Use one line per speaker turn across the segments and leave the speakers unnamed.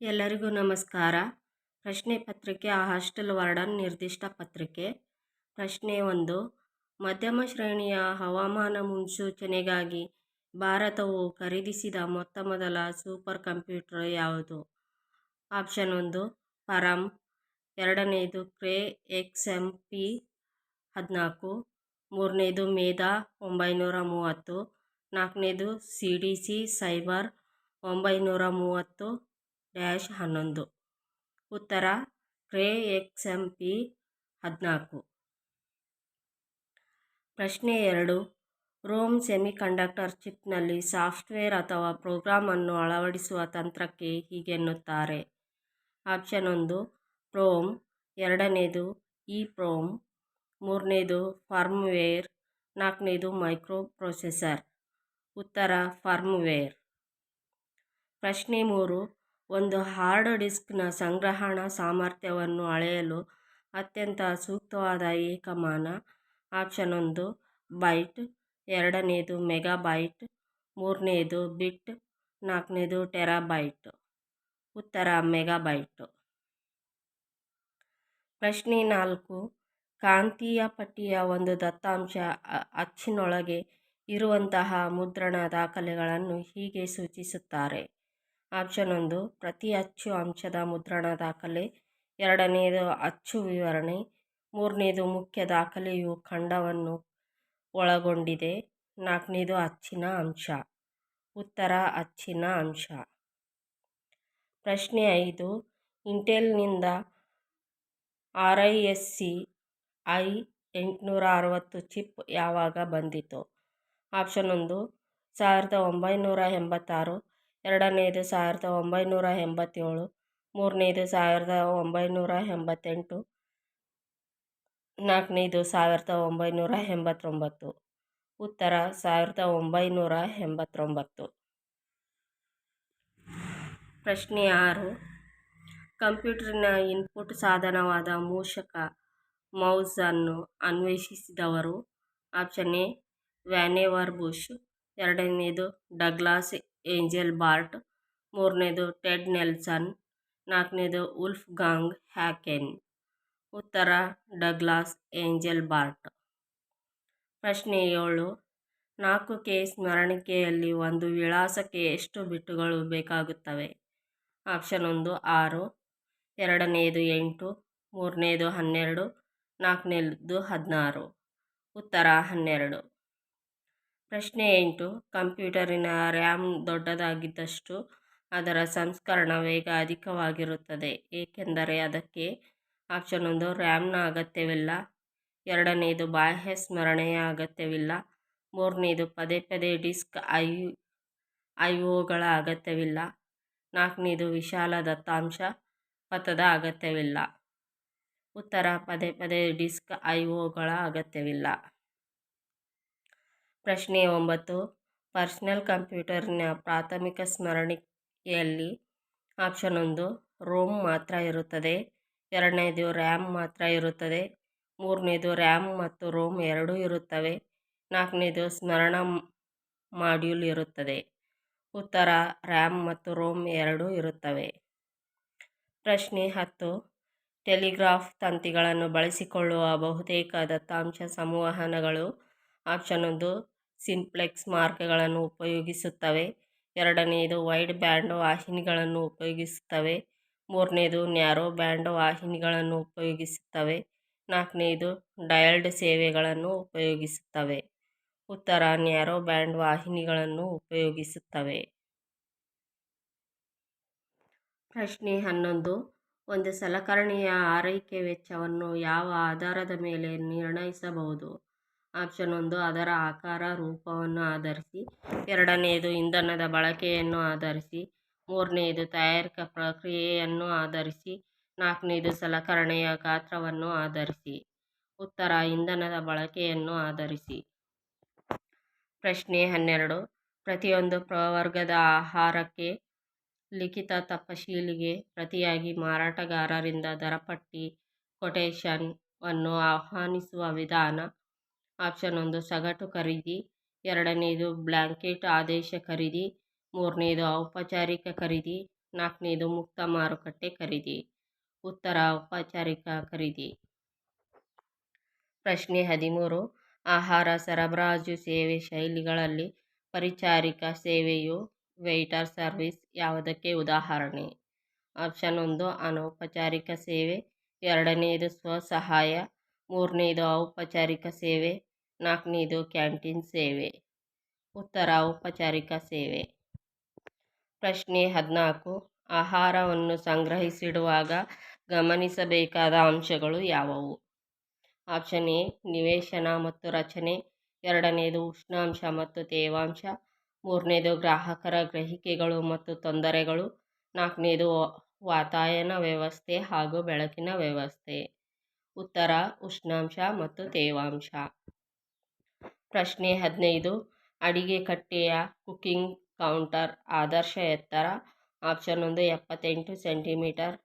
ಎಲ್ಲರಿಗೂ ನಮಸ್ಕಾರ. ಪ್ರಶ್ನೆ ಪತ್ರಿಕೆ ಹಾಸ್ಟೆಲ್ ವಾರ್ಡನ್ ನಿರ್ದಿಷ್ಟ ಪತ್ರಿಕೆ. ಪ್ರಶ್ನೆ ಒಂದು, ಮಧ್ಯಮ ಶ್ರೇಣಿಯ ಹವಾಮಾನ ಮುನ್ಸೂಚನೆಗಾಗಿ ಭಾರತವು ಖರೀದಿಸಿದ ಮೊತ್ತ ಮೊದಲ ಸೂಪರ್ ಕಂಪ್ಯೂಟರ್ ಯಾವುದು? ಆಪ್ಷನ್ ಒಂದು ಪರಮ್ ಎರಡನೆಯದು ಕ್ರೇ ಎಕ್ಸ್ ಎಂ ಪಿ ಹದಿನಾಲ್ಕು. ಮೂರನೇದು, ಮೇಧಾ ಒಂಬೈನೂರ ಮೂವತ್ತು. ನಾಲ್ಕನೇದು, ಸಿ ಡಿ ಸಿ, ಸೈಬರ್ ಒಂಬೈನೂರ ಮೂವತ್ತು. ಡ್ಯಾಶ್ ಹನ್ನೊಂದು. ಉತ್ತರ ಕ್ರೇ ಎಕ್ಸ್ ಎಂ ಪಿ ಹದಿನಾಲ್ಕು. ಪ್ರಶ್ನೆ ಎರಡು. ರೋಮ್ ಸೆಮಿಕಂಡಕ್ಟರ್ ಚಿಪ್ನಲ್ಲಿ ಸಾಫ್ಟ್ವೇರ್ ಅಥವಾ ಪ್ರೋಗ್ರಾಮ್ ಅನ್ನು ಅಳವಡಿಸುವ ತಂತ್ರಕ್ಕೆ ಹೀಗೆನ್ನುತ್ತಾರೆ ಆಪ್ಷನ್ ಒಂದು, ಪ್ರೋಮ್. ಎರಡನೇದು ಇ ಪ್ರೋಮ್ ಮೂರನೇದು, ಫರ್ಮ್ವೇರ್. ನಾಲ್ಕನೇದು ಮೈಕ್ರೋ ಪ್ರೊಸೆಸರ್ ಉತ್ತರ, ಫರ್ಮ್ವೇರ್. ಪ್ರಶ್ನೆ ಮೂರು. ಒಂದು ಹಾರ್ಡ್ ಡಿಸ್ಕ್ನ ಸಂಗ್ರಹಣಾ ಸಾಮರ್ಥ್ಯವನ್ನು ಅಳೆಯಲು ಅತ್ಯಂತ ಸೂಕ್ತವಾದ ಏಕಮಾನ ಆಪ್ಷನ್ ಒಂದು, ಬೈಟ್. ಎರಡನೇದು ಮೆಗಾಬೈಟ್. ಮೂರನೇದು ಬಿಟ್. ನಾಲ್ಕನೇದು ಟೆರಾಬೈಟ್. ಉತ್ತರ ಮೆಗಾಬೈಟ್. ಪ್ರಶ್ನೆ ನಾಲ್ಕು, ಕಾಂತೀಯ ಪಟ್ಟಿಯ ಒಂದು ದತ್ತಾಂಶ ಅಚ್ಚಿನೊಳಗೆ ಇರುವಂತಹ ಮುದ್ರಣ ದಾಖಲೆಗಳನ್ನು ಹೀಗೆ ಸೂಚಿಸುತ್ತಾರೆ. ಆಪ್ಷನ್ ಒಂದು, ಪ್ರತಿ ಅಚ್ಚು ಅಂಶದ ಮುದ್ರಣ ದಾಖಲೆ. ಎರಡನೇದು, ಅಚ್ಚು ವಿವರಣೆ. ಮೂರನೇದು, ಮುಖ್ಯ ದಾಖಲೆಯು ಖಂಡವನ್ನು ಒಳಗೊಂಡಿದೆ. ನಾಲ್ಕನೇದು, ಅಚ್ಚಿನ ಅಂಶ. ಉತ್ತರ, ಅಚ್ಚಿನ ಅಂಶ. ಪ್ರಶ್ನೆ ಐದು, ಇಂಟೆಲ್ನಿಂದ R I S C I ಎಂಟುನೂರ ಅರವತ್ತು ಚಿಪ್ ಯಾವಾಗ ಬಂದಿತು? ಆಪ್ಷನ್ ಒಂದು, ಸಾವಿರದ ಒಂಬೈನೂರ ಎಂಬತ್ತಾರು. ಎರಡನೇದು ಸಾವಿರದ ಒಂಬೈನೂರ ಎಂಬತ್ತೇಳು, ಮೂರನೇದು ಸಾವಿರದ ಒಂಬೈನೂರ ಎಂಬತ್ತೆಂಟು, ನಾಲ್ಕನೇದು ಸಾವಿರದ ಒಂಬೈನೂರ ಎಂಬತ್ತೊಂಬತ್ತು. ಉತ್ತರ ಸಾವಿರದ ಒಂಬೈನೂರ ಎಂಬತ್ತೊಂಬತ್ತು. ಪ್ರಶ್ನೆ ಆರು. ಕಂಪ್ಯೂಟರ್ನ ಇನ್ಪುಟ್ ಸಾಧನವಾದ ಮೂಷಕ ಮೌಸನ್ನು ಅನ್ವೇಷಿಸಿದವರು. Option A, Vannevar Bush. ಎರಡನೇದು ಡಗ್ಲಾಸ್ ಏಂಜೆಲ್ ಬಾರ್ಟ್, ಮೂರನೇದು ಟೆಡ್ ನೆಲ್ಸನ್, ನಾಲ್ಕನೇದು ಉಲ್ಫ್ ಗಾಂಗ್ ಹ್ಯಾಕೆನ್. ಉತ್ತರ, ಡಗ್ಲಾಸ್ ಏಂಜೆಲ್ ಬಾರ್ಟ್. ಪ್ರಶ್ನೆ ಏಳು, ನಾಲ್ಕು ಕೆ ಸ್ಮರಣಿಕೆಯಲ್ಲಿ ಒಂದು ವಿಳಾಸಕ್ಕೆ ಎಷ್ಟು ಬಿಟ್ಟುಗಳು ಬೇಕಾಗುತ್ತವೆ? ಆಪ್ಷನ್ ಒಂದು, ಆರು, ಎರಡನೇದು ಎಂಟು, ಮೂರನೇದು ಹನ್ನೆರಡು, ನಾಲ್ಕನೇದು ಹದಿನಾರು. ಉತ್ತರ, ಹನ್ನೆರಡು. ಪ್ರಶ್ನೆ ಎಂಟು, ಕಂಪ್ಯೂಟರಿನ ರ್ಯಾಮ್ ದೊಡ್ಡದಾಗಿದ್ದಷ್ಟು ಅದರ ಸಂಸ್ಕರಣ ವೇಗ ಅಧಿಕವಾಗಿರುತ್ತದೆ, ಏಕೆಂದರೆ ಅದಕ್ಕೆ ಆಪ್ಷನ್ ಒಂದು ರ್ಯಾಮ್ನ ಅಗತ್ಯವಿಲ್ಲ, ಎರಡನೇದು ಬಾಹ್ಯ ಸ್ಮರಣೆಯ ಅಗತ್ಯವಿಲ್ಲ, ಮೂರನೇದು ಪದೇ ಪದೇ ಡಿಸ್ಕ್ ಐ ಐ ಒಗಳ ಅಗತ್ಯವಿಲ್ಲ, ನಾಲ್ಕನೇದು ವಿಶಾಲ ದತ್ತಾಂಶ ಪಥದ ಅಗತ್ಯವಿಲ್ಲ, ಉತ್ತರ ಪದೇ ಪದೇ ಡಿಸ್ಕ್ ಐ ಒಗಳ ಅಗತ್ಯವಿಲ್ಲ. ಪ್ರಶ್ನೆ ಒಂಬತ್ತು. ಪರ್ಸನಲ್ ಕಂಪ್ಯೂಟರ್ನ ಪ್ರಾಥಮಿಕ ಸ್ಮರಣಿಕೆಯಲ್ಲಿ ಆಪ್ಷನ್ ಒಂದು, ರೋಮ್ ಮಾತ್ರ ಇರುತ್ತದೆ. ಎರಡನೇದು, ರ್ಯಾಮ್ ಮಾತ್ರ ಇರುತ್ತದೆ. ಮೂರನೇದು, ರ್ಯಾಮ್ ಮತ್ತು ರೋಮ್ ಎರಡೂ ಇರುತ್ತವೆ. ನಾಲ್ಕನೇದು, ಸ್ಮರಣ ಮಾಡ್ಯೂಲ್ ಇರುತ್ತದೆ. ಉತ್ತರ, ರ್ಯಾಮ್ ಮತ್ತು ರೋಮ್ ಎರಡೂ ಇರುತ್ತವೆ. ಪ್ರಶ್ನೆ ಹತ್ತು. ಟೆಲಿಗ್ರಾಫ್ ತಂತಿಗಳನ್ನು ಬಳಸಿಕೊಳ್ಳುವ ಬಹುತೇಕ ದತ್ತಾಂಶ ಸಂವಹನಗಳು ಆಪ್ಷನ್ ಒಂದು ಸಿಂಪ್ಲೆಕ್ಸ್ ಮಾರ್ಕ್ಗಳನ್ನು ಉಪಯೋಗಿಸುತ್ತವೆ. ಎರಡನೆಯದು ವೈಡ್ ಬ್ಯಾಂಡ್ ವಾಹಿನಿಗಳನ್ನು ಉಪಯೋಗಿಸುತ್ತವೆ. ಮೂರನೇದು ನ್ಯಾರೋ ಬ್ಯಾಂಡ್ ವಾಹಿನಿಗಳನ್ನು ಉಪಯೋಗಿಸುತ್ತವೆ. ನಾಲ್ಕನೆಯದು ಡಯಲ್ಡ್ ಸೇವೆಗಳನ್ನು ಉಪಯೋಗಿಸುತ್ತವೆ. ಉತ್ತರ, ನ್ಯಾರೋ ಬ್ಯಾಂಡ್ ವಾಹಿನಿಗಳನ್ನು ಉಪಯೋಗಿಸುತ್ತವೆ. ಪ್ರಶ್ನೆ ಹನ್ನೊಂದು. ಒಂದು ಸಲಕರಣೆಯ ಆರೈಕೆ ವೆಚ್ಚವನ್ನು ಯಾವ ಆಧಾರದ ಮೇಲೆ ನಿರ್ಣಯಿಸಬಹುದು? ಆಪ್ಷನ್ ಒಂದು, ಅದರ ಆಕಾರ, ರೂಪವನ್ನು ಆಧರಿಸಿ. ಎರಡನೆಯದು ಇಂಧನದ ಬಳಕೆಯನ್ನು ಆಧರಿಸಿ. ಮೂರನೆಯದು ತಯಾರಿಕಾ ಪ್ರಕ್ರಿಯೆಯನ್ನು ಆಧರಿಸಿ. ನಾಲ್ಕನೆಯದು ಸಲಕರಣೆಯ ಗಾತ್ರವನ್ನು ಆಧರಿಸಿ. ಉತ್ತರ, ಇಂಧನದ ಬಳಕೆಯನ್ನು ಆಧರಿಸಿ. ಪ್ರಶ್ನೆ ಹನ್ನೆರಡು, ಪ್ರತಿಯೊಂದು ಪ್ರವರ್ಗದ ಆಹಾರಕ್ಕೆ ಲಿಖಿತ ತಪಶೀಲಿಗೆ ಪ್ರತಿಯಾಗಿ ಮಾರಾಟಗಾರರಿಂದ ದರಪಟ್ಟಿ ಕೊಟೇಶನ್ ಅನ್ನು ಆಹ್ವಾನಿಸುವ ವಿಧಾನ ಆಪ್ಷನ್ ಒಂದು, ಸಗಟು ಖರೀದಿ. ಎರಡನೆಯದು ಬ್ಲಾಂಕೆಟ್ ಆದೇಶ ಖರೀದಿ. ಮೂರನೇದು, ಔಪಚಾರಿಕ ಖರೀದಿ. ನಾಲ್ಕನೇದು, ಮುಕ್ತ ಮಾರುಕಟ್ಟೆ ಖರೀದಿ. ಉತ್ತರ, ಔಪಚಾರಿಕ ಖರೀದಿ. ಪ್ರಶ್ನೆ ಹದಿಮೂರು, ಆಹಾರ ಸರಬರಾಜು ಸೇವೆ ಶೈಲಿಗಳಲ್ಲಿ ಪರಿಚಾರಿಕ ಸೇವೆಯು ವೆಯ್ಟರ್ ಸರ್ವಿಸ್ ಯಾವುದಕ್ಕೆ ಉದಾಹರಣೆ? ಆಪ್ಷನ್ ಒಂದು, ಅನೌಪಚಾರಿಕ ಸೇವೆ. ಎರಡನೆಯದು ಸ್ವಸಹಾಯ. ಮೂರನೇದು, ಔಪಚಾರಿಕ ಸೇವೆ. ನಾಲ್ಕನೇದು ಕ್ಯಾಂಟೀನ್ ಸೇವೆ ಉತ್ತರ ಔಪಚಾರಿಕ ಸೇವೆ ಪ್ರಶ್ನೆ ಹದಿನಾಲ್ಕು ಆಹಾರವನ್ನು ಸಂಗ್ರಹಿಸಿಡುವಾಗ ಗಮನಿಸಬೇಕಾದ ಅಂಶಗಳು ಯಾವುವು ಆಪ್ಷನ್ ಎ ನಿವೇಶನ ಮತ್ತು ರಚನೆ ಎರಡನೇದು ಉಷ್ಣಾಂಶ ಮತ್ತು ತೇವಾಂಶ ಮೂರನೇದು ಗ್ರಾಹಕರ ಗ್ರಹಿಕೆಗಳು ಮತ್ತು ತೊಂದರೆಗಳು ನಾಲ್ಕನೇದು ವಾತಾಯನ ವ್ಯವಸ್ಥೆ ಹಾಗೂ ಬೆಳಕಿನ ವ್ಯವಸ್ಥೆ. ಉತ್ತರ ಉಷ್ಣಾಂಶ ಮತ್ತು ತೇವಾಂಶ ಪ್ರಶ್ನೆ ಹದಿನೈದು. ಅಡಿಗೆ ಕಟ್ಟೆಯ ಕುಕ್ಕಿಂಗ್ ಕೌಂಟರ್ ಆದರ್ಶ ಎತ್ತರ. ಆಪ್ಷನ್ ಒಂದು, ಎಪ್ಪತ್ತೆಂಟು ಸೆಂಟಿಮೀಟರ್.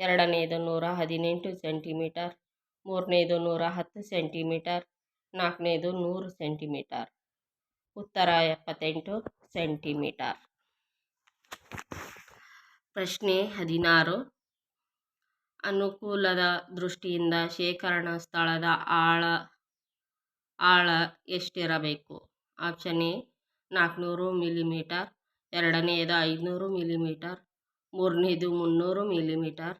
ಎರಡನೇದು, ನೂರ ಹದಿನೆಂಟು ಸೆಂಟಿಮೀಟರ್. ಮೂರನೇದು, ನೂರ ಹತ್ತು ಸೆಂಟಿಮೀಟರ್. ನಾಲ್ಕನೇದು, ನೂರು ಸೆಂಟಿಮೀಟರ್. ಉತ್ತರ, ಎಪ್ಪತ್ತೆಂಟು ಸೆಂಟಿಮೀಟರ್. ಪ್ರಶ್ನೆ ಹದಿನಾರು. ಅನುಕೂಲದ ದೃಷ್ಟಿಯಿಂದ ಶೇಖರಣಾ ಸ್ಥಳದ ಆಳ ಆಳ ಎಷ್ಟಿರಬೇಕು? ಆಪ್ಷನ್ ಎ ನಾಲ್ಕುನೂರು ಮಿಲಿಮೀಟರ್ ಎರಡನೆಯದು ಐದುನೂರು ಮಿಲಿಮೀಟರ್, ಮೂರನೇದು ಮುನ್ನೂರು ಮಿಲಿಮೀಟರ್,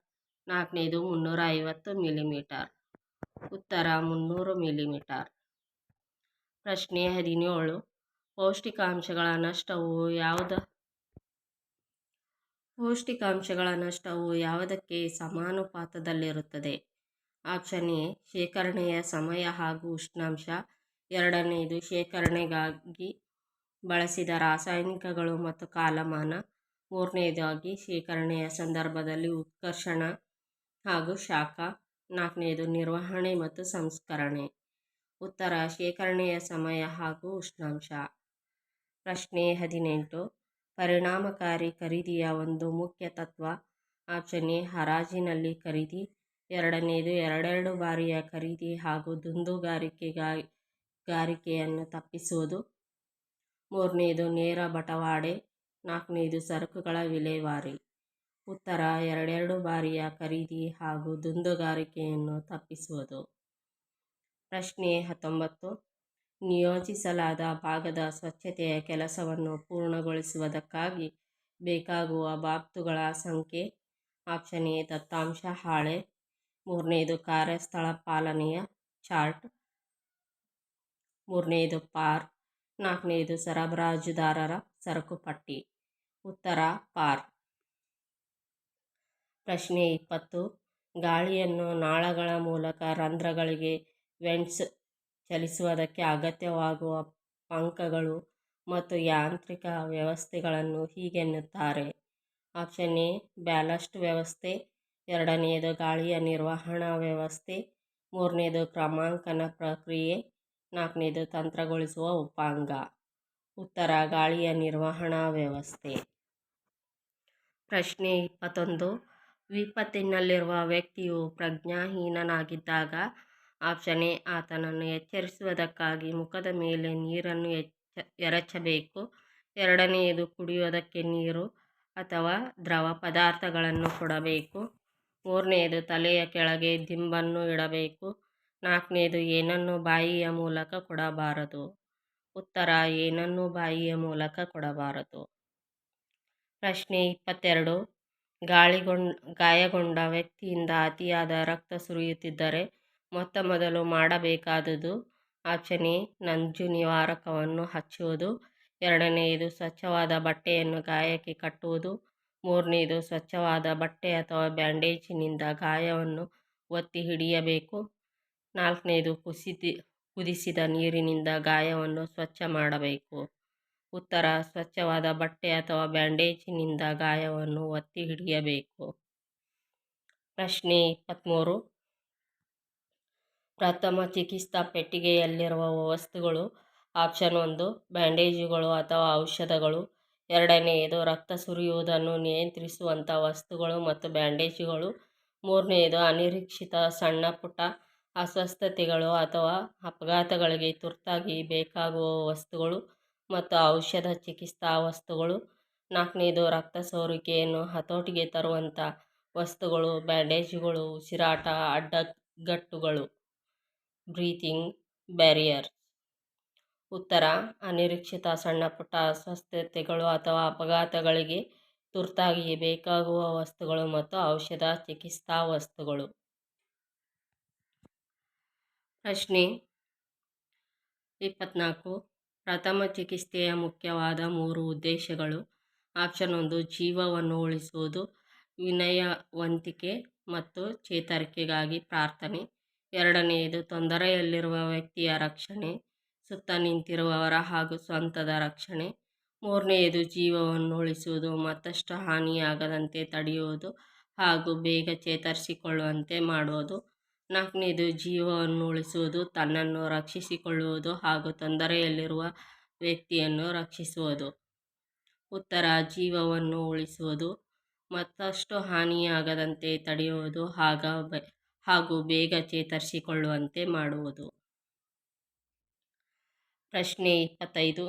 ನಾಲ್ಕನೇದು ಮುನ್ನೂರ ಐವತ್ತು ಮಿಲಿಮೀಟರ್. ಉತ್ತರ, ಮುನ್ನೂರು ಮಿಲಿಮೀಟರ್. ಪ್ರಶ್ನೆ ಹದಿನೇಳು, ಪೌಷ್ಟಿಕಾಂಶಗಳ ನಷ್ಟವು ಯಾವುದು? ಪೌಷ್ಟಿಕಾಂಶಗಳ ನಷ್ಟವು ಯಾವುದಕ್ಕೆ ಸಮಾನುಪಾತದಲ್ಲಿರುತ್ತದೆ? ಆಪ್ಷನ್ ಶೇಖರಣೆಯ ಸಮಯ ಹಾಗೂ ಉಷ್ಣಾಂಶ. ಎರಡನೆಯದು, ಶೇಖರಣೆಗಾಗಿ ಬಳಸಿದ ರಾಸಾಯನಿಕಗಳು ಮತ್ತು ಕಾಲಮಾನ. ಮೂರನೆಯದಾಗಿ, ಶೇಖರಣೆಯ ಸಂದರ್ಭದಲ್ಲಿ ಉತ್ಕರ್ಷಣ ಹಾಗೂ ಶಾಖ. ನಾಲ್ಕನೆಯದು, ನಿರ್ವಹಣೆ ಮತ್ತು ಸಂಸ್ಕರಣೆ. ಉತ್ತರ, ಶೇಖರಣೆಯ ಸಮಯ ಹಾಗೂ ಉಷ್ಣಾಂಶ. ಪ್ರಶ್ನೆ ಹದಿನೆಂಟು, ಪರಿಣಾಮಕಾರಿ ಖರೀದಿಯ ಒಂದು ಮುಖ್ಯ ತತ್ವ. ಆಪ್ಷನ್ ಎ ಹರಾಜಿನಲ್ಲಿ ಖರೀದಿ ಎರಡನೆಯದು ಎರಡೆರಡು ಬಾರಿಯ ಖರೀದಿ ಹಾಗೂ ದುಂದುಗಾರಿಕೆಗಾರಿಕೆಯನ್ನು ತಪ್ಪಿಸುವುದು. ಮೂರನೆಯದು ನೇರ ಬಟವಾಡೆ ನಾಲ್ಕನೆಯದು ಸರಕುಗಳ ವಿಲೇವಾರಿ. ಉತ್ತರ ಎರಡೆರಡು ಬಾರಿಯ ಖರೀದಿ ಹಾಗೂ ದುಂದುಗಾರಿಕೆಯನ್ನು ತಪ್ಪಿಸುವುದು. ಪ್ರಶ್ನೆ ಹತ್ತೊಂಬತ್ತು, ನಿಯೋಜಿಸಲಾದ ಭಾಗದ ಸ್ವಚ್ಛತೆಯ ಕೆಲಸವನ್ನು ಪೂರ್ಣಗೊಳಿಸುವುದಕ್ಕಾಗಿ ಬೇಕಾಗುವ ಬಾಬ್ತುಗಳ ಸಂಖ್ಯೆ. ಆಪ್ಷನ್ ಎ, ದತ್ತಾಂಶ, ಹಾಳೆ. ಮೂರನೆಯದು ಕಾರ್ಯಸ್ಥಳ ಪಾಲನೆಯ ಚಾರ್ಟ್. ಮೂರನೇದು ಪಾರ್. ನಾಲ್ಕನೇದು ಸರಬರಾಜುದಾರರ ಸರಕುಪಟ್ಟಿ ಉತ್ತರ ಪಾರ್. ಪ್ರಶ್ನೆ ಇಪ್ಪತ್ತು. ಗಾಳಿಯನ್ನು ನಾಳಗಳ ಮೂಲಕ ರಂಧ್ರಗಳಿಗೆ ವೆಂಟ್ಸ್ ಚಲಿಸುವುದಕ್ಕೆ ಅಗತ್ಯವಾಗುವ ಪಂಕಗಳು ಮತ್ತು ಯಾಂತ್ರಿಕ ವ್ಯವಸ್ಥೆಗಳನ್ನು ಹೀಗೆನ್ನುತ್ತಾರೆ. ಆಪ್ಷನ್ ಎ, ಬ್ಯಾಲಸ್ಟ್ ವ್ಯವಸ್ಥೆ. ಎರಡನೆಯದು ಗಾಳಿಯ ನಿರ್ವಹಣಾ ವ್ಯವಸ್ಥೆ, ಮೂರನೇದು ಕ್ರಮಾಂಕನ ಪ್ರಕ್ರಿಯೆ, ನಾಲ್ಕನೇದು ತಂತ್ರಗೊಳಿಸುವ ಉಪಾಂಗ. ಉತ್ತರ, ಗಾಳಿಯ ನಿರ್ವಹಣಾ ವ್ಯವಸ್ಥೆ. ಪ್ರಶ್ನೆ ಇಪ್ಪತ್ತೊಂದು. ವಿಪತ್ತಿನಲ್ಲಿರುವ ವ್ಯಕ್ತಿಯು ಪ್ರಜ್ಞಾಹೀನನಾಗಿದ್ದಾಗ ಆಪ್ಷನ್ ಎ, ಆತನನ್ನು ಎಚ್ಚರಿಸುವುದಕ್ಕಾಗಿ ಮುಖದ ಮೇಲೆ ನೀರನ್ನು ಎಚ್ಚ, ಎರಚಬೇಕು. ಎರಡನೆಯದು ಕುಡಿಯುವುದಕ್ಕೆ ನೀರು ಅಥವಾ ದ್ರವ ಪದಾರ್ಥಗಳನ್ನು ಕೊಡಬೇಕು. ಮೂರನೆಯದು ತಲೆಯ ಕೆಳಗೆ ದಿಂಬನ್ನು ಇಡಬೇಕು. ನಾಲ್ಕನೆಯದು ಏನನ್ನು ಬಾಯಿಯ ಮೂಲಕ ಕೊಡಬಾರದು. ಉತ್ತರ, ಏನನ್ನೂ ಬಾಯಿಯ ಮೂಲಕ ಕೊಡಬಾರದು. ಪ್ರಶ್ನೆ ಇಪ್ಪತ್ತೆರಡು. ಗಾಳಿಗೊಂಡ, ಗಾಯಗೊಂಡ ವ್ಯಕ್ತಿಯಿಂದ ಅತಿಯಾದ ರಕ್ತ ಸುರಿಯುತ್ತಿದ್ದರೆ ಮೊತ್ತ ಮೊದಲು ಮಾಡಬೇಕಾದುದು. ಎ ನಂಜು ನಿವಾರಕವನ್ನು ಹಚ್ಚುವುದು. ಎರಡನೆಯದು ಸ್ವಚ್ಛವಾದ ಬಟ್ಟೆಯನ್ನು ಗಾಯಕ್ಕೆ ಕಟ್ಟುವುದು. ಮೂರನೆಯದು ಸ್ವಚ್ಛವಾದ ಬಟ್ಟೆ ಅಥವಾ ಬ್ಯಾಂಡೇಜಿನಿಂದ ಗಾಯವನ್ನು ಒತ್ತಿ ಹಿಡಿಯಬೇಕು. ನಾಲ್ಕನೆಯದು ಕುಸಿದಿ ಕುದಿಸಿದ ನೀರಿನಿಂದ ಗಾಯವನ್ನು ಸ್ವಚ್ಛ ಮಾಡಬೇಕು. ಉತ್ತರ, ಸ್ವಚ್ಛವಾದ ಬಟ್ಟೆ ಅಥವಾ ಬ್ಯಾಂಡೇಜಿನಿಂದ ಗಾಯವನ್ನು ಒತ್ತಿ ಹಿಡಿಯಬೇಕು. ಪ್ರಶ್ನೆ ಇಪ್ಪತ್ತ್ಮೂರು ಪ್ರಥಮ ಚಿಕಿತ್ಸಾ ಪೆಟ್ಟಿಗೆಯಲ್ಲಿರುವ ವಸ್ತುಗಳು, ಆಪ್ಷನ್ ಒಂದು, ಬ್ಯಾಂಡೇಜುಗಳು ಅಥವಾ ಔಷಧಗಳು. ಎರಡನೆಯದು ರಕ್ತ ಸುರಿಯುವುದನ್ನು ನಿಯಂತ್ರಿಸುವಂಥ ವಸ್ತುಗಳು ಮತ್ತು ಬ್ಯಾಂಡೇಜುಗಳು. ಮೂರನೆಯದು ಅನಿರೀಕ್ಷಿತ ಸಣ್ಣ ಪುಟ್ಟ ಅಸ್ವಸ್ಥತೆಗಳು ಅಥವಾ ಅಪಘಾತಗಳಿಗೆ ತುರ್ತಾಗಿ ಬೇಕಾಗುವ ವಸ್ತುಗಳು ಮತ್ತು ಔಷಧ ಚಿಕಿತ್ಸಾ ವಸ್ತುಗಳು. ನಾಲ್ಕನೇದು ರಕ್ತ ಸೋರಿಕೆಯನ್ನು ಹತೋಟಿಗೆ ತರುವಂಥ ವಸ್ತುಗಳು, ಬ್ಯಾಂಡೇಜುಗಳು, ಉಸಿರಾಟ, ಅಡ್ಡಗಟ್ಟುಗಳು. ಬ್ರೀತಿಂಗ್ ಬ್ಯಾರಿಯರ್ಸ್ ಉತ್ತರ, ಅನಿರೀಕ್ಷಿತ ಸಣ್ಣಪುಟ್ಟ ಅಸ್ವಸ್ಥತೆಗಳು ಅಥವಾ ಅಪಘಾತಗಳಿಗೆ ತುರ್ತಾಗಿ ಬೇಕಾಗುವ ವಸ್ತುಗಳು ಮತ್ತು ಔಷಧ, ಚಿಕಿತ್ಸಾ ವಸ್ತುಗಳು. ಪ್ರಶ್ನೆ ಇಪ್ಪತ್ನಾಲ್ಕು. ಪ್ರಥಮ ಚಿಕಿತ್ಸೆಯ ಮುಖ್ಯವಾದ ಮೂರು ಉದ್ದೇಶಗಳು. ಆಪ್ಷನ್ ಒಂದು, ಜೀವವನ್ನು ಉಳಿಸುವುದು, ವಿನಯವಂತಿಕೆ ಮತ್ತು ಚೇತರಿಕೆಗಾಗಿ ಪ್ರಾರ್ಥನೆ. ಎರಡನೆಯದು, ತೊಂದರೆಯಲ್ಲಿರುವ ವ್ಯಕ್ತಿಯ ರಕ್ಷಣೆ. ಸುತ್ತ ನಿಂತಿರುವವರ ಹಾಗೂ ಸ್ವಂತದ ರಕ್ಷಣೆ. ಮೂರನೆಯದು ಜೀವವನ್ನು ಉಳಿಸುವುದು ಮತ್ತಷ್ಟು ಹಾನಿಯಾಗದಂತೆ ತಡೆಯುವುದು ಹಾಗೂ ಬೇಗ ಚೇತರಿಸಿಕೊಳ್ಳುವಂತೆ ಮಾಡುವುದು. ನಾಲ್ಕನೇದು ಜೀವವನ್ನು ಉಳಿಸುವುದು ತನ್ನನ್ನು ರಕ್ಷಿಸಿಕೊಳ್ಳುವುದು ಹಾಗೂ ತೊಂದರೆಯಲ್ಲಿರುವ ವ್ಯಕ್ತಿಯನ್ನು ರಕ್ಷಿಸುವುದು. ಉತ್ತರ ಜೀವವನ್ನು ಉಳಿಸುವುದು ಮತ್ತಷ್ಟು ಹಾನಿಯಾಗದಂತೆ ತಡೆಯುವುದು ಹಾಗ ಹಾಗೂ ಬೇಗ ಚೇತರಿಸಿಕೊಳ್ಳುವಂತೆ ಮಾಡುವುದು. ಪ್ರಶ್ನೆ ಇಪ್ಪತ್ತೈದು.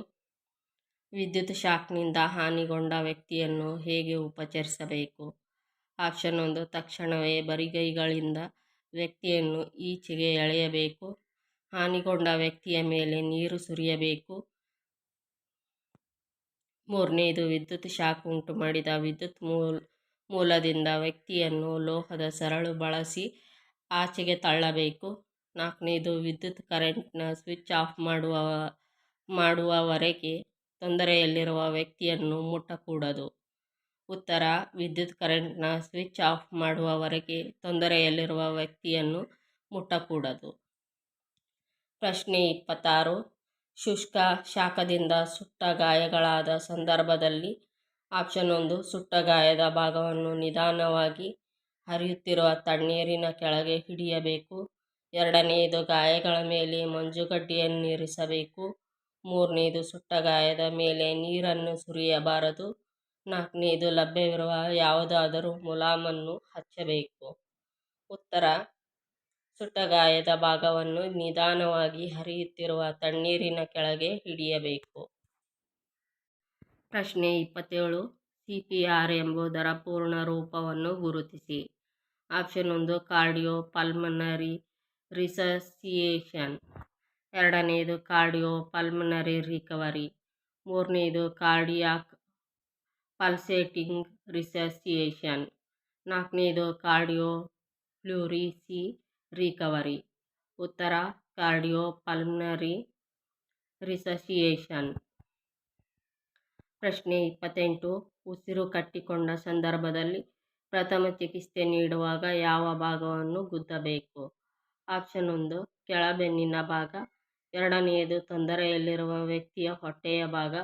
ವಿದ್ಯುತ್ ಶಾಕ್ನಿಂದ ಹಾನಿಗೊಂಡ ವ್ಯಕ್ತಿಯನ್ನು ಹೇಗೆ ಉಪಚರಿಸಬೇಕು? ಆಪ್ಷನ್ ಒಂದು, ತಕ್ಷಣವೇ ಬರಿಗೈಗಳಿಂದ ವ್ಯಕ್ತಿಯನ್ನು ಈಚೆಗೆ ಎಳೆಯಬೇಕು. ಹಾನಿಗೊಂಡ ವ್ಯಕ್ತಿಯ ಮೇಲೆ ನೀರು ಸುರಿಯಬೇಕು. ಮೂರನೇದು, ವಿದ್ಯುತ್ ಶಾಕ್ ಉಂಟು ಮಾಡಿದ ವಿದ್ಯುತ್ ಮೂಲ, ಮೂಲದಿಂದ ವ್ಯಕ್ತಿಯನ್ನು ಲೋಹದ ಸರಳು ಬಳಸಿ ಆಚೆಗೆ ತಳ್ಳಬೇಕು. ನಾಲ್ಕನೇದು ವಿದ್ಯುತ್ ಕರೆಂಟ್ನ ಸ್ವಿಚ್ ಆಫ್ ಮಾಡುವ, ಮಾಡುವವರೆಗೆ ತೊಂದರೆಯಲ್ಲಿರುವ ವ್ಯಕ್ತಿಯನ್ನು ಮುಟ್ಟಕೂಡದು. ಉತ್ತರ, ವಿದ್ಯುತ್ ಕರೆಂಟ್ನ ಸ್ವಿಚ್ ಆಫ್ ಮಾಡುವವರೆಗೆ ತೊಂದರೆಯಲ್ಲಿರುವ ವ್ಯಕ್ತಿಯನ್ನು ಮುಟ್ಟಕೂಡದು. ಪ್ರಶ್ನೆ ಇಪ್ಪತ್ತಾರು, ಶುಷ್ಕ ಶಾಖದಿಂದ ಸುಟ್ಟ ಗಾಯಗಳಾದ ಸಂದರ್ಭದಲ್ಲಿ ಆಪ್ಷನ್ ಒಂದು, ಸುಟ್ಟ ಗಾಯದ ಭಾಗವನ್ನು ನಿಧಾನವಾಗಿ ಹರಿಯುತ್ತಿರುವ ತಣ್ಣೀರಿನ ಕೆಳಗೆ ಹಿಡಿಯಬೇಕು. ಎರಡನೆಯದು ಗಾಯಗಳ ಮೇಲೆ ಮಂಜುಗಡ್ಡೆಯನ್ನಿರಿಸಬೇಕು ಮೂರನೇದು ಸುಟ್ಟ ಗಾಯದ ಮೇಲೆ ನೀರನ್ನು ಸುರಿಯಬಾರದು. ನಾಲ್ಕನೇದು ಲಭ್ಯವಿರುವ ಯಾವುದಾದರೂ ಮುಲಾಮನ್ನು ಹಚ್ಚಬೇಕು. ಉತ್ತರ, ಸುಟ್ಟ ಗಾಯದ ಭಾಗವನ್ನು ನಿಧಾನವಾಗಿ ಹರಿಯುತ್ತಿರುವ ತಣ್ಣೀರಿನ ಕೆಳಗೆ ಹಿಡಿಯಬೇಕು. ಪ್ರಶ್ನೆ ಇಪ್ಪತ್ತೇಳು, ಸಿ ಪಿ ಆರ್ ಎಂಬುದರ ಪೂರ್ಣ ರೂಪವನ್ನು ಗುರುತಿಸಿ. ಆಪ್ಷನ್ ಒಂದು, ಕಾರ್ಡಿಯೋ, ಪಲ್ಮನರಿ ರಿಸಸಿಯೇಷನ್ ಎರಡನೆಯದು ಕಾರ್ಡಿಯೋ ಪಲ್ಮನರಿ ರಿಕವರಿ. ಮೂರನೆಯದು ಕಾರ್ಡಿಯಾಕ್ ಪಲ್ಸೇಟಿಂಗ್ ರಿಸಸಿಯೇಷನ್ ನಾಲ್ಕನೇದು ಕಾರ್ಡಿಯೋ ಫ್ಲೂರಿಸಿ ರಿಕವರಿ. ಉತ್ತರ, ಕಾರ್ಡಿಯೋ ಪಲ್ಮನರಿ ರಿಸಸಿಯೇಷನ್ ಪ್ರಶ್ನೆ ಇಪ್ಪತ್ತೆಂಟು, ಉಸಿರು ಕಟ್ಟಿಕೊಂಡ ಸಂದರ್ಭದಲ್ಲಿ ಪ್ರಥಮ ಚಿಕಿತ್ಸೆ ನೀಡುವಾಗ ಯಾವ ಭಾಗವನ್ನು ಗುದ್ದಬೇಕು ಆಪ್ಷನ್ ಒಂದು, ಕೆಳಬೆನ್ನಿನ ಭಾಗ. ಎರಡನೆಯದು, ತೊಂದರೆಯಲ್ಲಿರುವ ವ್ಯಕ್ತಿಯ ಹೊಟ್ಟೆಯ ಭಾಗ.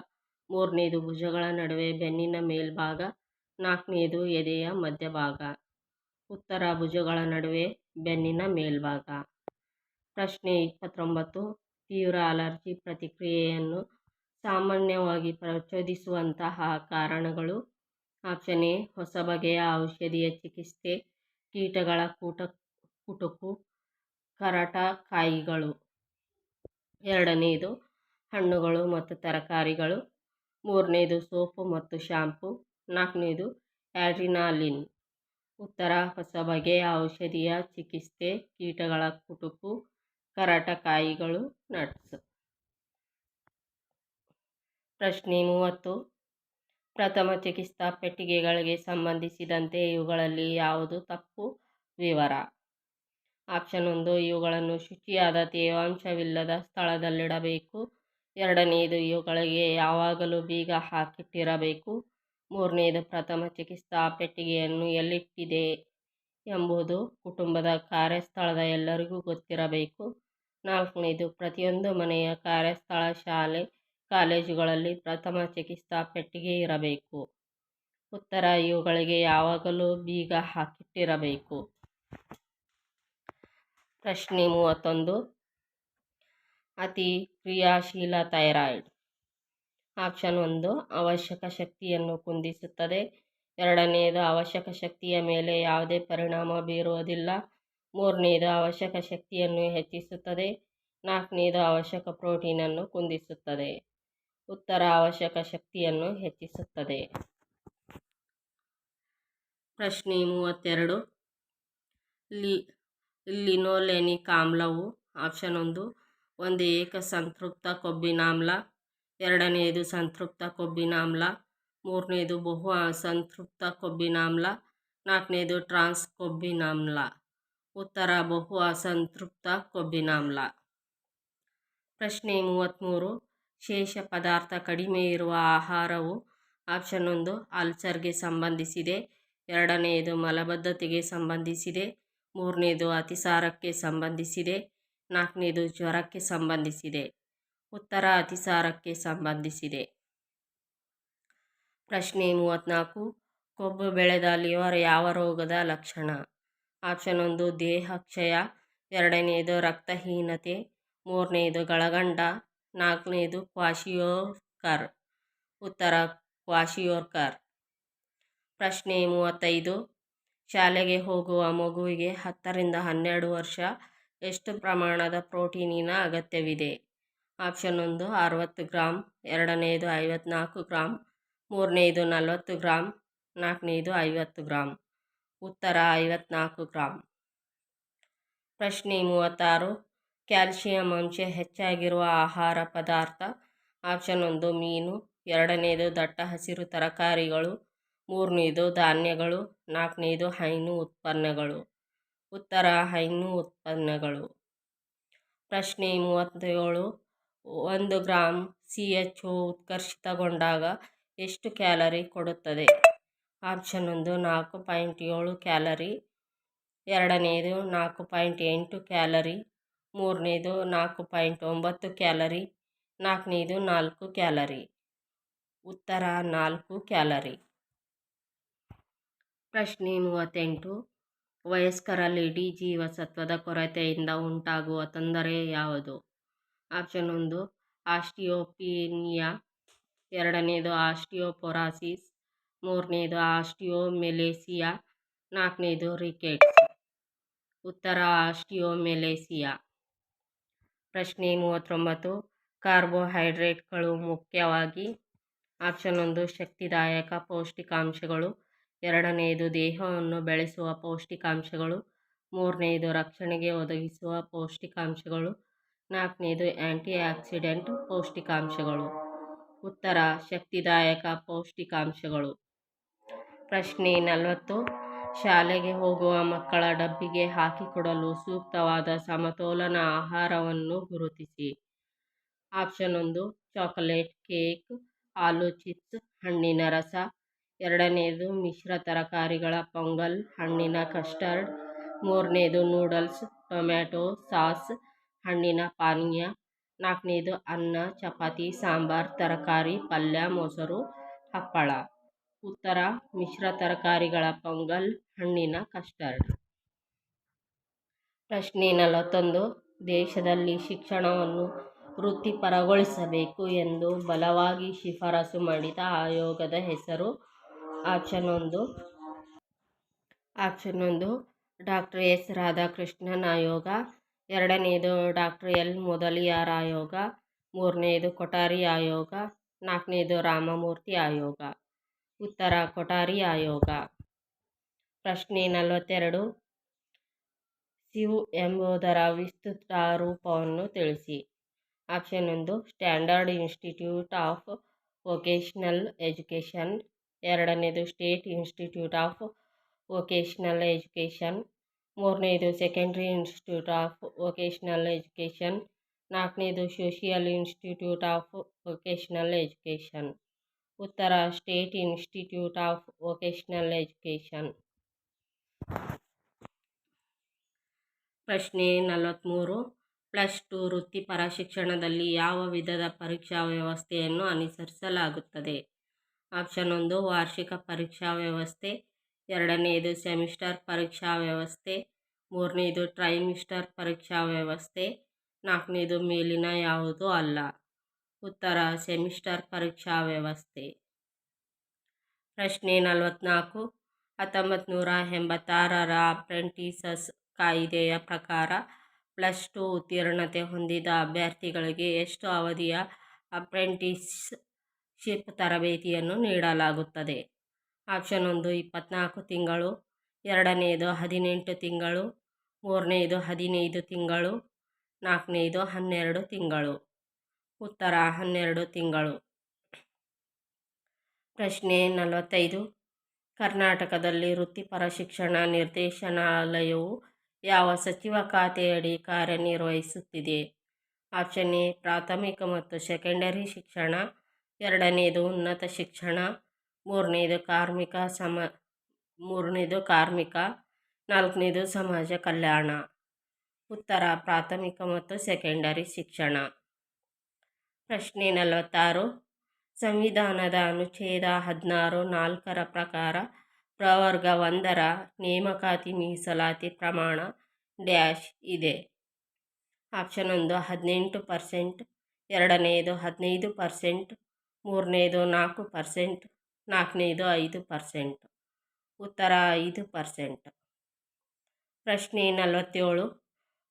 ಮೂರನೇದು ಭುಜಗಳ ನಡುವೆ ಬೆನ್ನಿನ ಮೇಲ್ಭಾಗ. ನಾಲ್ಕನೇದು ಎದೆಯ ಮಧ್ಯಭಾಗ. ಉತ್ತರ, ಭುಜಗಳ ನಡುವೆ ಬೆನ್ನಿನ ಮೇಲ್ಭಾಗ. ಪ್ರಶ್ನೆ ಇಪ್ಪತ್ತೊಂಬತ್ತು, ತೀವ್ರ ಅಲರ್ಜಿ ಪ್ರತಿಕ್ರಿಯೆಯನ್ನು ಸಾಮಾನ್ಯವಾಗಿ ಪ್ರಚೋದಿಸುವಂತಹ ಕಾರಣಗಳು? ಆಪ್ಷನ್ ಎ, ಹೊಸ ಬಗೆಯ ಔಷಧಿಯ ಚಿಕಿತ್ಸೆ, ಕೀಟಗಳ ಕೂಟ, ಕುಟುಕು. ಕರಟಕಾಯಿಗಳು ಎರಡನೆಯದು ಹಣ್ಣುಗಳು ಮತ್ತು ತರಕಾರಿಗಳು. ಮೂರನೇದು ಸೋಪು ಮತ್ತು ಶಾಂಪು ನಾಲ್ಕನೇದು ಆಡ್ರಿನಾಲಿನ್. ಉತ್ತರ, ಹೊಸ ಬಗೆಯ ಔಷಧೀಯ ಚಿಕಿತ್ಸೆ, ಕೀಟಗಳ ಕುಟುಕು ಕರಟಕಾಯಿಗಳು ನಟ್ಸ್. ಪ್ರಶ್ನೆ ಮೂವತ್ತು. ಪ್ರಥಮ ಚಿಕಿತ್ಸಾ ಪೆಟ್ಟಿಗೆಗಳಿಗೆ ಸಂಬಂಧಿಸಿದಂತೆ ಇವುಗಳಲ್ಲಿ ಯಾವುದು ತಪ್ಪು ವಿವರ? ಆಪ್ಷನ್ ಒಂದು, ಇವುಗಳನ್ನು ಶುಚಿಯಾದ ತೇವಾಂಶವಿಲ್ಲದ ಸ್ಥಳದಲ್ಲಿಡಬೇಕು. ಎರಡನೆಯದು ಇವುಗಳಿಗೆ ಯಾವಾಗಲೂ ಬೀಗ ಹಾಕಿಟ್ಟಿರಬೇಕು. ಮೂರನೆಯದು ಪ್ರಥಮ ಚಿಕಿತ್ಸಾ ಪೆಟ್ಟಿಗೆಯನ್ನು ಎಲ್ಲಿಟ್ಟಿದೆ ಎಂಬುದು ಕುಟುಂಬದ ಕಾರ್ಯಸ್ಥಳದ ಎಲ್ಲರಿಗೂ ಗೊತ್ತಿರಬೇಕು. ನಾಲ್ಕನೇದು, ಪ್ರತಿಯೊಂದು ಮನೆಯ ಕಾರ್ಯಸ್ಥಳ, ಶಾಲೆ, ಕಾಲೇಜುಗಳಲ್ಲಿ ಪ್ರಥಮ ಚಿಕಿತ್ಸಾ ಪೆಟ್ಟಿಗೆ ಇರಬೇಕು. ಉತ್ತರ, ಇವುಗಳಿಗೆ ಯಾವಾಗಲೂ ಬೀಗ ಹಾಕಿಟ್ಟಿರಬೇಕು. ಪ್ರಶ್ನೆ ಮೂವತ್ತೊಂದು. ಅತಿ ಕ್ರಿಯಾಶೀಲ ಥೈರಾಯ್ಡ್. ಆಪ್ಷನ್ ಒಂದು, ಅವಶ್ಯಕ ಶಕ್ತಿಯನ್ನು ಕುಂದಿಸುತ್ತದೆ. ಎರಡನೆಯದು ಅವಶ್ಯಕ ಶಕ್ತಿಯ ಮೇಲೆ ಯಾವುದೇ ಪರಿಣಾಮ ಬೀರುವುದಿಲ್ಲ. ಮೂರನೆಯದು ಅವಶ್ಯಕ ಶಕ್ತಿಯನ್ನು ಹೆಚ್ಚಿಸುತ್ತದೆ. ನಾಲ್ಕನೆಯದು ಅವಶ್ಯಕ ಪ್ರೋಟೀನನ್ನು ಕುಂದಿಸುತ್ತದೆ. ಉತ್ತರ, ಅವಶ್ಯಕ ಶಕ್ತಿಯನ್ನು ಹೆಚ್ಚಿಸುತ್ತದೆ. ಪ್ರಶ್ನೆ ಮೂವತ್ತೆರಡು. ಲಿ ಲಿನೋಲೆನಿಕ್ ಆಮ್ಲವು ಆಪ್ಷನ್ ಒಂದು. ಒಂದು ಏಕ ಸಂತೃಪ್ತ ಕೊಬ್ಬಿನಾಮ್ಲ ಎರಡನೆಯದು ಸಂತೃಪ್ತ ಕೊಬ್ಬಿನಾಮ್ಲ, ಮೂರನೇದು ಬಹು ಅಸಂತೃಪ್ತ ಕೊಬ್ಬಿನಾಮ್ಲ, ನಾಲ್ಕನೇದು ಟ್ರಾನ್ಸ್ ಕೊಬ್ಬಿನಾಮ್ಲ. ಉತ್ತರ ಬಹು ಅಸಂತೃಪ್ತ ಕೊಬ್ಬಿನಾಮ್ಲ. ಪ್ರಶ್ನೆ ಮೂವತ್ತ್ಮೂರು ಶೇಷ ಪದಾರ್ಥ ಕಡಿಮೆ ಇರುವ ಆಹಾರವು ಆಪ್ಷನ್ ಒಂದು ಅಲ್ಸರ್ಗೆ ಸಂಬಂಧಿಸಿದೆ. ಎರಡನೆಯದು ಮಲಬದ್ಧತೆಗೆ ಸಂಬಂಧಿಸಿದೆ. ಮೂರನೇದು ಅತಿಸಾರಕ್ಕೆ ಸಂಬಂಧಿಸಿದೆ, ನಾಲ್ಕನೇದು ಜ್ವರಕ್ಕೆ ಸಂಬಂಧಿಸಿದೆ. ಉತ್ತರ ಅತಿಸಾರಕ್ಕೆ ಸಂಬಂಧಿಸಿದೆ. ಪ್ರಶ್ನೆ ಮೂವತ್ತ್ನಾಲ್ಕು, ಕೊಬ್ಬು ಬೆಳೆದ ಲಿವರ್ ಯಾವ ರೋಗದ ಲಕ್ಷಣ? ಆಪ್ಷನ್ ಒಂದು ದೇಹಕ್ಷಯ ಎರಡನೆಯದು ರಕ್ತಹೀನತೆ ಮೂರನೆಯದು ಗಳಗಂಡ ನಾಲ್ಕನೆಯದು ಕ್ವಾಶಿಯೋರ್ಕರ್. ಉತ್ತರ ಕ್ವಾಶಿಯೋರ್ಕರ್. ಪ್ರಶ್ನೆ ಮೂವತ್ತೈದು ಶಾಲೆಗೆ ಹೋಗುವ ಮಗುವಿಗೆ ಹತ್ತರಿಂದ ಹನ್ನೆರಡು ವರ್ಷ. ಎಷ್ಟು ಪ್ರಮಾಣದ ಪ್ರೋಟೀನಿನ ಅಗತ್ಯವಿದೆ? ಆಪ್ಷನ್ ಒಂದು, ಅರವತ್ತು ಗ್ರಾಮ್ ಎರಡನೆಯದು ಐವತ್ನಾಲ್ಕು ಗ್ರಾಮ್ ಮೂರನೆಯದು ನಲವತ್ತು ಗ್ರಾಮ್ ನಾಲ್ಕನೆಯದು ಐವತ್ತು ಗ್ರಾಮ್ ಉತ್ತರ, ಐವತ್ನಾಲ್ಕು ಗ್ರಾಮ್ ಪ್ರಶ್ನೆ ಮೂವತ್ತಾರು, ಕ್ಯಾಲ್ಸಿಯಂ ಅಂಶ ಹೆಚ್ಚಾಗಿರುವ ಆಹಾರ ಪದಾರ್ಥ. ಆಪ್ಷನ್ ಒಂದು, ಮೀನು. ಎರಡನೆಯದು ದಟ್ಟ ಹಸಿರು ತರಕಾರಿಗಳು. ಮೂರನೇದು ಧಾನ್ಯಗಳು ನಾಲ್ಕನೇದು ಹೈನು ಉತ್ಪನ್ನಗಳು. ಉತ್ತರ ಹೈನು ಉತ್ಪನ್ನಗಳು. ಪ್ರಶ್ನೆ ಮೂವತ್ತೇಳು. ಒಂದು ಗ್ರಾಮ್ ಸಿ ಎಚ್ ಒ ಉತ್ಕರ್ಷಿತಗೊಂಡಾಗ ಎಷ್ಟು ಕ್ಯಾಲರಿ ಕೊಡುತ್ತದೆ? ಆಪ್ಷನ್ ಒಂದು, ನಾಲ್ಕು ಪಾಯಿಂಟ್ ಏಳು ಕ್ಯಾಲರಿ. ಎರಡನೇದು, ನಾಲ್ಕು ಪಾಯಿಂಟ್ ಎಂಟು ಕ್ಯಾಲರಿ. ಮೂರನೇದು, ನಾಲ್ಕು ಪಾಯಿಂಟ್ ಒಂಬತ್ತು ಕ್ಯಾಲರಿ. ನಾಲ್ಕನೇದು ನಾಲ್ಕು ಕ್ಯಾಲರಿ. ಉತ್ತರ ನಾಲ್ಕು ಕ್ಯಾಲರಿ. ಪ್ರಶ್ನೆ ಮೂವತ್ತೆಂಟು ವಯಸ್ಕರಲ್ಲಿ ಡಿ ಜೀವಸತ್ವದ ಕೊರತೆಯಿಂದ ಉಂಟಾಗುವ ತೊಂದರೆ ಯಾವುದು? ಆಪ್ಷನ್ ಒಂದು, ಆಸ್ಟಿಯೋಪೀನಿಯಾ. ಎರಡನೇದು, ಆಸ್ಟಿಯೋಪೊರಾಸಿಸ್. ಮೂರನೇದು, ಆಸ್ಟಿಯೋಮೆಲೇಸಿಯಾ. ನಾಲ್ಕನೇದು, ರಿಕೆಟ್ಸ್. ಉತ್ತರ, ಆಸ್ಟಿಯೋಮೆಲೇಸಿಯಾ. ಪ್ರಶ್ನೆ ಮೂವತ್ತೊಂಬತ್ತು, ಕಾರ್ಬೋಹೈಡ್ರೇಟ್ಗಳು ಮುಖ್ಯವಾಗಿ? ಆಪ್ಷನ್ ಒಂದು, ಶಕ್ತಿದಾಯಕ ಪೌಷ್ಟಿಕಾಂಶಗಳು. ಎರಡನೆಯದು ದೇಹವನ್ನು ಬೆಳೆಸುವ ಪೌಷ್ಟಿಕಾಂಶಗಳು ಮೂರನೆಯದು ರಕ್ಷಣೆಗೆ ಒದಗಿಸುವ ಪೌಷ್ಟಿಕಾಂಶಗಳು, ನಾಲ್ಕನೇದು ಆ್ಯಂಟಿ ಆಕ್ಸಿಡೆಂಟ್ ಪೌಷ್ಟಿಕಾಂಶಗಳು. ಉತ್ತರ, ಶಕ್ತಿದಾಯಕ ಪೌಷ್ಟಿಕಾಂಶಗಳು. ಪ್ರಶ್ನೆ ನಲವತ್ತು, ಶಾಲೆಗೆ ಹೋಗುವ ಮಕ್ಕಳ ಡಬ್ಬಿಗೆ ಹಾಕಿಕೊಡಲು ಸೂಕ್ತವಾದ ಸಮತೋಲನ ಆಹಾರವನ್ನು ಗುರುತಿಸಿ. ಆಪ್ಷನ್ ಒಂದು, ಚಾಕೊಲೇಟ್ ಕೇಕ್, ಆಲೂ ಚಿಪ್ಸ್, ಹಣ್ಣಿನ ರಸ ಎರಡನೆಯದು ಮಿಶ್ರ ತರಕಾರಿಗಳ ಪೊಂಗಲ್, ಹಣ್ಣಿನ ಕಸ್ಟರ್ಡ್, ಮೂರನೇದು ನೂಡಲ್ಸ್, ಟೊಮ್ಯಾಟೊ ಸಾಸ್, ಹಣ್ಣಿನ ಪಾನೀಯ, ನಾಲ್ಕನೇದು ಅನ್ನ, ಚಪಾತಿ, ಸಾಂಬಾರ್, ತರಕಾರಿ, ಪಲ್ಯ, ಮೊಸರು, ಹಪ್ಪಳ. ಉತ್ತರ, ಮಿಶ್ರ ತರಕಾರಿಗಳ ಪೊಂಗಲ್, ಹಣ್ಣಿನ ಕಸ್ಟರ್ಡ್. ಪ್ರಶ್ನೆ ನಲವತ್ತೊಂದು, ದೇಶದಲ್ಲಿ ಶಿಕ್ಷಣವನ್ನು ವೃತ್ತಿಪರಗೊಳಿಸಬೇಕು ಎಂದು ಬಲವಾಗಿ ಶಿಫಾರಸು ಮಾಡಿದ ಆಯೋಗದ ಹೆಸರು ಆಪ್ಷನ್ ಒಂದು. ಆಪ್ಷನ್ ಒಂದು, ಡಾಕ್ಟರ್ ಎಸ್. ರಾಧಾಕೃಷ್ಣನ್ ಆಯೋಗ. ಎರಡನೆಯದು ಡಾಕ್ಟರ್ ಎಲ್. ಮೊದಲಿಯಾರ್ ಆಯೋಗ. ಮೂರನೆಯದು ಕೊಠಾರಿ ಆಯೋಗ. ನಾಲ್ಕನೇದು, ರಾಮಮೂರ್ತಿ ಆಯೋಗ. ಉತ್ತರ, ಕೊಠಾರಿ ಆಯೋಗ. ಪ್ರಶ್ನೆ ನಲವತ್ತೆರಡು. ಸಿವು ಎಂಬುದರ ವಿಸ್ತೃತ ರೂಪವನ್ನು ತಿಳಿಸಿ. ಆಪ್ಷನ್ ಒಂದು, standard institute of vocational education. ಎರಡನೇದು state institute of vocational education ಮೂರನೇದು secondary institute of vocational education ನಾಲ್ಕನೇದು social institute of vocational education ಉತ್ತರ state institute of vocational education ಪ್ರಶ್ನೆ ನಲವತ್ತ್ಮೂರು ಪ್ಲಸ್ ಟು ವೃತ್ತಿಪರ ಶಿಕ್ಷಣದಲ್ಲಿ ಯಾವ ವಿಧದ ಪರೀಕ್ಷಾ ವ್ಯವಸ್ಥೆಯನ್ನು ಅನುಸರಿಸಲಾಗುತ್ತದೆ? ಆಪ್ಷನ್ ಒಂದು, ವಾರ್ಷಿಕ ಪರೀಕ್ಷಾ ವ್ಯವಸ್ಥೆ. ಎರಡನೆಯದು ಸೆಮಿಸ್ಟರ್ ಪರೀಕ್ಷಾ ವ್ಯವಸ್ಥೆ. ಮೂರನೇದು, ಟ್ರೈಮಿಸ್ಟರ್ ಪರೀಕ್ಷಾ ವ್ಯವಸ್ಥೆ. ನಾಲ್ಕನೇದು, ಮೇಲಿನ ಯಾವುದೂ ಅಲ್ಲ. ಉತ್ತರ, ಸೆಮಿಸ್ಟರ್ ಪರೀಕ್ಷಾ ವ್ಯವಸ್ಥೆ. ಪ್ರಶ್ನೆ ನಲವತ್ತ್ನಾಲ್ಕು ಹತ್ತೊಂಬತ್ತು ನೂರ ಎಂಬತ್ತಾರರ ಅಪ್ರೆಂಟಿಸಸ್ ಕಾಯಿದೆಯ ಪ್ರಕಾರ ಪ್ಲಸ್ ಟು ಉತ್ತೀರ್ಣತೆ ಹೊಂದಿದ ಅಭ್ಯರ್ಥಿಗಳಿಗೆ ಎಷ್ಟು ಅವಧಿಯ ಅಪ್ರೆಂಟಿಸ್ ಶಿಪ್ ತರಬೇತಿಯನ್ನು ನೀಡಲಾಗುತ್ತದೆ. ಆಪ್ಷನ್ ಒಂದು, ಇಪ್ಪತ್ನಾಲ್ಕು ತಿಂಗಳು. ಎರಡನೆಯದು ಹದಿನೆಂಟು ತಿಂಗಳು. ಮೂರನೆಯದು ಹದಿನೈದು ತಿಂಗಳು. ನಾಲ್ಕನೆಯದು ಹನ್ನೆರಡು ತಿಂಗಳು. ಉತ್ತರ, ಹನ್ನೆರಡು ತಿಂಗಳು. ಪ್ರಶ್ನೆ ನಲವತ್ತೈದು. ಕರ್ನಾಟಕದಲ್ಲಿ ವೃತ್ತಿಪರ ಶಿಕ್ಷಣ ನಿರ್ದೇಶನಾಲಯವು ಯಾವ ಸಚಿವ ಖಾತೆಯಡಿ ಕಾರ್ಯನಿರ್ವಹಿಸುತ್ತಿದೆ? ಆಪ್ಷನ್ ಎ, ಪ್ರಾಥಮಿಕ ಮತ್ತು ಸೆಕೆಂಡರಿ ಶಿಕ್ಷಣ. ಎರಡನೆಯದು ಉನ್ನತ ಶಿಕ್ಷಣ, ಮೂರನೇದು ಕಾರ್ಮಿಕ ಸಮ, ಮೂರನೇದು ಕಾರ್ಮಿಕ, ನಾಲ್ಕನೇದು ಸಮಾಜ ಕಲ್ಯಾಣ. ಉತ್ತರ, ಪ್ರಾಥಮಿಕ ಮತ್ತು ಸೆಕೆಂಡರಿ ಶಿಕ್ಷಣ. ಪ್ರಶ್ನೆ ನಲವತ್ತಾರು. ಸಂವಿಧಾನದ ಅನುಚ್ಛೇದ ಹದಿನಾರು, ನಾಲ್ಕರ ಪ್ರಕಾರ ಪ್ರವರ್ಗ ಒಂದರ ನೇಮಕಾತಿ ಮೀಸಲಾತಿ ಪ್ರಮಾಣ ಡ್ಯಾಶ್ ಇದೆ. ಆಪ್ಷನ್ ಒಂದು, ಹದಿನೆಂಟು ಪರ್ಸೆಂಟ್ ಎರಡನೆಯದು ಹದಿನೈದು ಪರ್ಸೆಂಟ್ ಮೂರನೇದು ನಾಲ್ಕು ಪರ್ಸೆಂಟ್, ನಾಲ್ಕನೇದು ಐದು ಪರ್ಸೆಂಟ್. ಉತ್ತರ ಐದು ಪರ್ಸೆಂಟ್. ಪ್ರಶ್ನೆ ನಲವತ್ತೇಳು.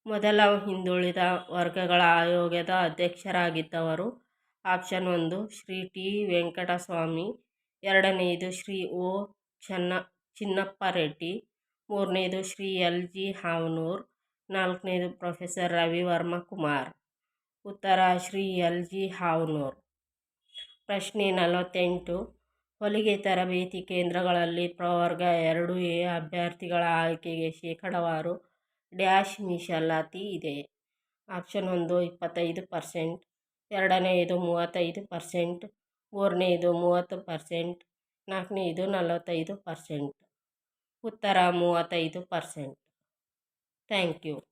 ಮೊದಲ ಹಿಂದುಳಿದ ವರ್ಗಗಳ ಆಯೋಗದ ಅಧ್ಯಕ್ಷರಾಗಿದ್ದವರು ಆಪ್ಷನ್ ಒಂದು ಶ್ರೀ ಟಿ ವೆಂಕಟಸ್ವಾಮಿ ಎರಡನೆಯದು ಶ್ರೀ ಓ ಚನ್ನ ಚಿನ್ನಪ್ಪ ರೆಡ್ಡಿ, ಮೂರನೇದು ಶ್ರೀ ಎಲ್ ಜಿ ಹಾವನೂರ್, ನಾಲ್ಕನೇದು ಪ್ರೊಫೆಸರ್ ರವಿವರ್ಮ ಕುಮಾರ್. ಉತ್ತರ ಶ್ರೀ ಎಲ್ ಜಿ ಹಾವನೂರ್. ಪ್ರಶ್ನೆ ನಲವತ್ತೆಂಟು. ಹೊಲಿಗೆ ತರಬೇತಿ ಕೇಂದ್ರಗಳಲ್ಲಿ ಪ್ರವರ್ಗ ಎರಡು ಎ ಅಭ್ಯರ್ಥಿಗಳ ಆಯ್ಕೆಗೆ ಶೇಕಡಾವಾರು ಡ್ಯಾಶ್ ಮೀಸಲಾತಿ ಇದೆ. ಆಪ್ಷನ್ ಒಂದು, ಇಪ್ಪತ್ತೈದು ಪರ್ಸೆಂಟ್. ಎರಡನೆಯದು, ಮೂವತ್ತೈದು ಪರ್ಸೆಂಟ್. ಮೂರನೆಯದು, ಮೂವತ್ತು ಪರ್ಸೆಂಟ್. ನಾಲ್ಕನೆಯದು, ನಲವತ್ತೈದು ಪರ್ಸೆಂಟ್. ಉತ್ತರ, ಮೂವತ್ತೈದು ಪರ್ಸೆಂಟ್. Thank you.